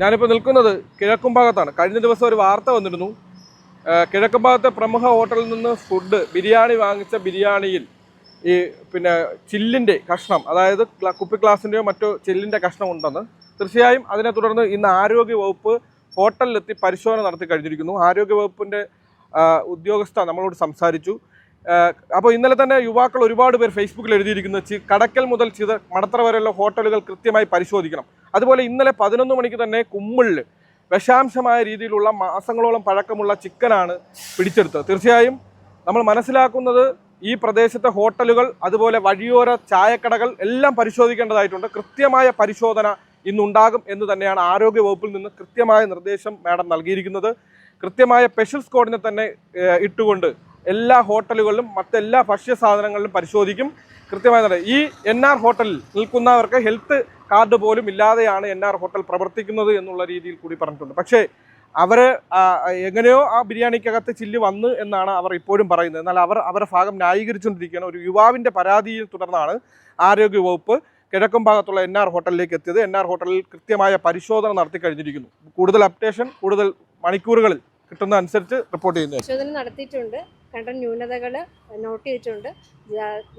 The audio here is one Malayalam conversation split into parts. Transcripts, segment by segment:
ഞാനിപ്പോൾ നിൽക്കുന്നത് കിഴക്കുംഭാഗത്താണ് കഴിഞ്ഞ ദിവസം ഒരു വാർത്ത വന്നിരുന്നു. കിഴക്കും കിഴക്കുംഭാഗത്തെ പ്രമുഖ ഹോട്ടലിൽ നിന്ന് ഫുഡ് ബിരിയാണി വാങ്ങിച്ച ബിരിയാണിയിൽ ഈ പിന്നെ ചില്ലിന്റെ കഷ്ണം അതായത് കുപ്പി ഗ്ലാസിന്റെയോ മറ്റോ ചില്ലിന്റെ കഷ്ണം ഉണ്ടെന്ന് തീർച്ചയായും അതിനെ തുടർന്ന് ഇന്ന് ആരോഗ്യ വകുപ്പ് ഹോട്ടലിലെത്തി പരിശോധന നടത്തി കഴിഞ്ഞിരിക്കുന്നു. ആരോഗ്യ വകുപ്പിന്റെ ഉദ്യോഗസ്ഥ നമ്മളോട് സംസാരിച്ചു. അപ്പോൾ ഇന്നലെ തന്നെ യുവാക്കൾ ഒരുപാട് പേർ ഫേസ്ബുക്കിൽ എഴുതിയിരിക്കുന്നത് കടക്കൽ മുതൽ ചിത മടത്തറ വരെയുള്ള ഹോട്ടലുകൾ കൃത്യമായി പരിശോധിക്കണം. അതുപോലെ ഇന്നലെ പതിനൊന്ന് മണിക്ക് തന്നെ കുമ്മിളിൽ വിഷാംശമായ രീതിയിലുള്ള മാസങ്ങളോളം പഴക്കമുള്ള ചിക്കനാണ് പിടിച്ചെടുത്തത്. തീർച്ചയായും നമ്മൾ മനസ്സിലാക്കുന്നത് ഈ പ്രദേശത്തെ ഹോട്ടലുകൾ അതുപോലെ വഴിയോര ചായക്കടകൾ എല്ലാം പരിശോധിക്കേണ്ടതായിട്ടുണ്ട്. കൃത്യമായ പരിശോധന ഇന്നുണ്ടാകും എന്ന് തന്നെയാണ് ആരോഗ്യ വകുപ്പിൽ നിന്ന് കൃത്യമായ നിർദ്ദേശം മാഡം നൽകിയിരിക്കുന്നത്. കൃത്യമായ സ്പെഷ്യൽ സ്ക്വാഡിനെ തന്നെ ഇട്ടുകൊണ്ട് എല്ലാ ഹോട്ടലുകളിലും മറ്റെല്ലാ ഭക്ഷ്യ സാധനങ്ങളിലും പരിശോധിക്കും. കൃത്യമായി നട- ഈ എൻ ആർ ഹോട്ടലിൽ നിൽക്കുന്നവർക്ക് ഹെൽത്ത് കാർഡ് പോലും ഇല്ലാതെയാണ് എൻ ആർ ഹോട്ടൽ പ്രവർത്തിക്കുന്നത് എന്നുള്ള രീതിയിൽ കൂടി പറഞ്ഞിട്ടുണ്ട്. പക്ഷേ അവർ എങ്ങനെയോ ആ ബിരിയാണിക്കകത്ത് ചില്ല് വന്ന് എന്നാണ് അവർ ഇപ്പോഴും പറയുന്നത്. എന്നാൽ അവർ അവരുടെ ഭാഗം ന്യായീകരിച്ചുകൊണ്ടിരിക്കുകയാണ്. ഒരു യുവാവിന്റെ പരാതിയിൽ തുടർന്നാണ് ആരോഗ്യ വകുപ്പ് കിഴക്കും ഭാഗത്തുള്ള എൻ ആർ ഹോട്ടലിലേക്ക് എത്തിയത്. എൻ ആർ ഹോട്ടലിൽ കൃത്യമായ പരിശോധന നടത്തി കഴിഞ്ഞിരിക്കുന്നു. കൂടുതൽ അപ്ഡേഷൻ കൂടുതൽ മണിക്കൂറുകളിൽ കിട്ടുന്ന അനുസരിച്ച് റിപ്പോർട്ട് ചെയ്യുന്നത് പരിശോധന നടത്തിയിട്ടുണ്ട്. കണ്ട ന്യൂനതകൾ നോട്ട് ചെയ്തിട്ടുണ്ട്.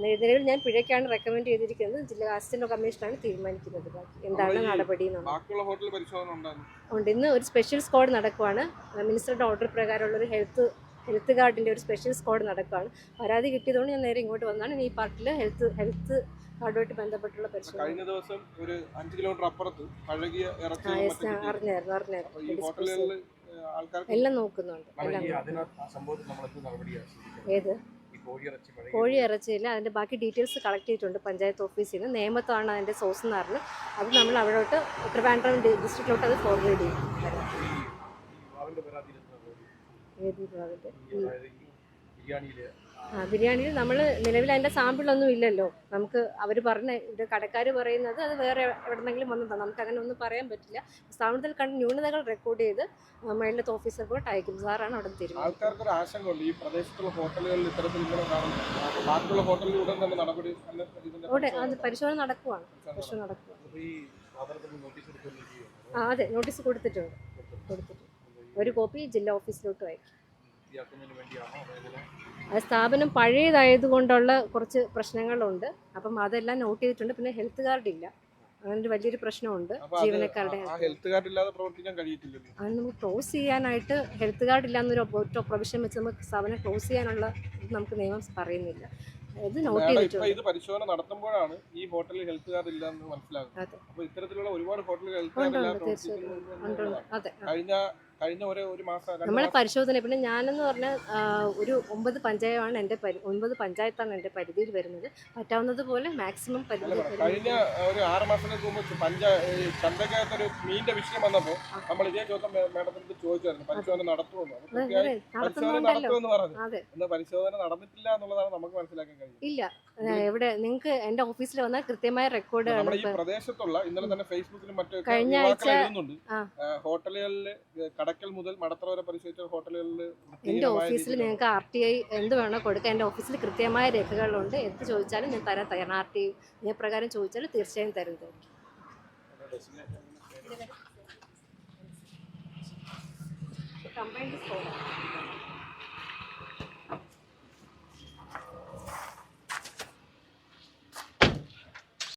നിലവിൽ ഞാൻ പിഴയ്ക്കാണ് റെക്കമെൻഡ് ചെയ്തിരിക്കുന്നത്. ജില്ലാ അസിസ്റ്റന്റ് കമ്മീഷനാണ് തീരുമാനിക്കുന്നത്. ബാക്കി എന്താണ് നടപടി ഉണ്ട്. ഇന്ന് ഒരു സ്പെഷ്യൽ സ്ക്വാഡ് നടക്കുവാണ്. മിനിസ്റ്ററുടെ ഓർഡർ പ്രകാരമുള്ള ഒരു ഹെൽത്ത് ഹെൽത്ത് കാർഡിന്റെ ഒരു സ്പെഷ്യൽ സ്ക്വാഡ് നടക്കുകയാണ് പരാതി കിട്ടിയതുകൊണ്ട് ഞാൻ നേരെ ഇങ്ങോട്ട് വന്നാണ്. ഈ പാർട്ടിൽ ഹെൽത്ത് ഹെൽത്ത് കാർഡുമായിട്ട് ബന്ധപ്പെട്ടുള്ള പരിശോധന. കഴിഞ്ഞ ദിവസം ഒരു അഞ്ച് കിലോമീറ്റർ അപ്പുറത്ത് പഴകിയ അറിഞ്ഞായിരുന്നു അറിഞ്ഞായിരുന്നു. എല്ലാം നോക്കുന്നുണ്ട്? ഏത്? കോഴി ഇറച്ചിയിൽ അതിന്റെ ബാക്കി ഡീറ്റെയിൽസ് കളക്ട് ചെയ്തിട്ടുണ്ട് പഞ്ചായത്ത് ഓഫീസിൽ നിന്ന്. നേമത്താണ് അതിന്റെ സോഴ്സ് എന്ന് പറഞ്ഞത് അത് നമ്മൾ അവിടോട്ട് ട്രിവാൻഡ്രം ഡിസ്ട്രിക്റ്റിലോട്ട് അത് ഫോർവേഡ് ചെയ്യും. ഏത് വിഭാഗത്തിൽ ആ ബിരിയാണിയിൽ നമ്മൾ നിലവിൽ അതിന്റെ സാമ്പിളൊന്നും ഇല്ലല്ലോ. നമുക്ക് അവർ പറഞ്ഞ ഇത് കടക്കാർ പറയുന്നത് അത് വേറെ എവിടെന്നെങ്കിലും വന്നതാണ് നമുക്ക് അങ്ങനെ ഒന്നും പറയാൻ പറ്റില്ല. സ്ഥാപനത്തിൽ കണ്ട ന്യൂനതകൾ റെക്കോർഡ് ചെയ്ത് മേളിലത്തെ ഓഫീസർക്ക് അയക്കും സാറാണ് അവിടെ തീരുമാനം. ആൾക്കാർക്ക് ഒരു ആശങ്കയുണ്ട്. ഈ പ്രദേശത്തുള്ള ഹോട്ടലുകളിൽ ഇത്തരത്തിൽ ബാക്കിയുള്ള ഹോട്ടലിൽ ഉടൻ തന്നെ നടപടി അവിടെ അത് പരിശോധന നടക്കുവാണ്. പരിശോധന നടക്കുവാണ്. ആ അതെ. നോട്ടീസ് കൊടുത്തിട്ടുണ്ട്. കൊടുത്തിട്ടുണ്ട്. ഒരു കോപ്പി ജില്ലാ ഓഫീസിലോട്ട് അയക്കും. സ്ഥാപനം പഴയതായതുകൊണ്ടുള്ള കുറച്ച് പ്രശ്നങ്ങളുണ്ട്. അപ്പം അതെല്ലാം നോട്ട് ചെയ്തിട്ടുണ്ട്. പിന്നെ ഹെൽത്ത് കാർഡ് ഇല്ല. അങ്ങനെ വലിയൊരു പ്രശ്നമുണ്ട് ജീവനക്കാരുടെ ഹെൽത്ത് കാർഡ് ഇല്ലാതെ പ്രവർത്തിക്കാൻ കഴിയത്തില്ലല്ലോ. അത് നമുക്ക് ക്ലോസ് ചെയ്യാനായിട്ട് ഹെൽത്ത് കാർഡ് ഇല്ലാന്നൊരു പ്രൊവിഷൻ വെച്ച് നമുക്ക് സ്ഥാപനം ക്ലോസ് ചെയ്യാനുള്ള നമുക്ക് നിയമം പറയുന്നില്ല. ഇത് നോട്ട് ചെയ്തിട്ടുണ്ട്. ഇത് പരിശോധന നടത്തുമ്പോഴാണ് ഈ ഹോട്ടലിൽ ഹെൽത്ത് കാർഡ് ഇല്ലെന്ന് മനസ്സിലാകുന്നത്. അപ്പോൾ ഇത്തരത്തിലുള്ള ഒരുപാട് ഹോട്ടലുകൾ ഹെൽത്ത് കാർഡ് ഇല്ലാതെ. കഴിഞ്ഞ കഴിഞ്ഞ ഒരു ഒരു മാസം നമ്മളെ പരിശോധന പിന്നെ ഞാനെന്ന് പറഞ്ഞാൽ ഒരു ഒമ്പത് പഞ്ചായമാണ് എന്റെ ഒമ്പത് പഞ്ചായത്താണ് എന്റെ പരിധിയിൽ വരുന്നത്. പറ്റാവുന്നത് പോലെ മാക്സിമം പരിധി കഴിഞ്ഞ ഒരു ആറ് മാസങ്ങൾക്ക് മുമ്പ് പഞ്ചായത്ത് ഒരു മീനിന്റെ വിഷയം വന്നപ്പോൾ നമ്മൾ ഇതേ ചോദ്യം മേ- ചോദിച്ചായിരുന്നു പരിശോധന നടത്തുമെന്ന് പരിശോധന നടന്നിട്ടില്ല എന്നുള്ളതാണ് നമുക്ക് മനസ്സിലാക്കാൻ കഴിയും ഇല്ല. എവിടെ നിങ്ങൾക്ക് എന്റെ ഓഫീസിൽ വന്നാൽ കൃത്യമായ റെക്കോർഡ് ഈ പ്രദേശത്തുള്ള ഇന്നലെ തന്നെ ഫേസ്ബുക്കിലും മറ്റു കഴിഞ്ഞ ആഴ്ച- ഹോട്ടലുകളിൽ ആ. ആ, മുതൽ മടത്തറ വരെ പരിശോധിച്ച ഹോട്ടലുകളിൽ എന്റെ ഓഫീസിൽ. നിങ്ങൾക്ക് ആർ ടി ഐ എന്ത് വേണോ കൊടുക്കാം. എന്റെ ഓഫീസിൽ കൃത്യമായ രേഖകളുണ്ട്. എന്ത് ചോദിച്ചാലും ഞാൻ തരാൻ തയ്യാറാണ് ആർ ടി ഐ പ്രകാരം ചോദിച്ചാൽ തീർച്ചയായും തരുന്നത് കംപ്ലൈന്റ്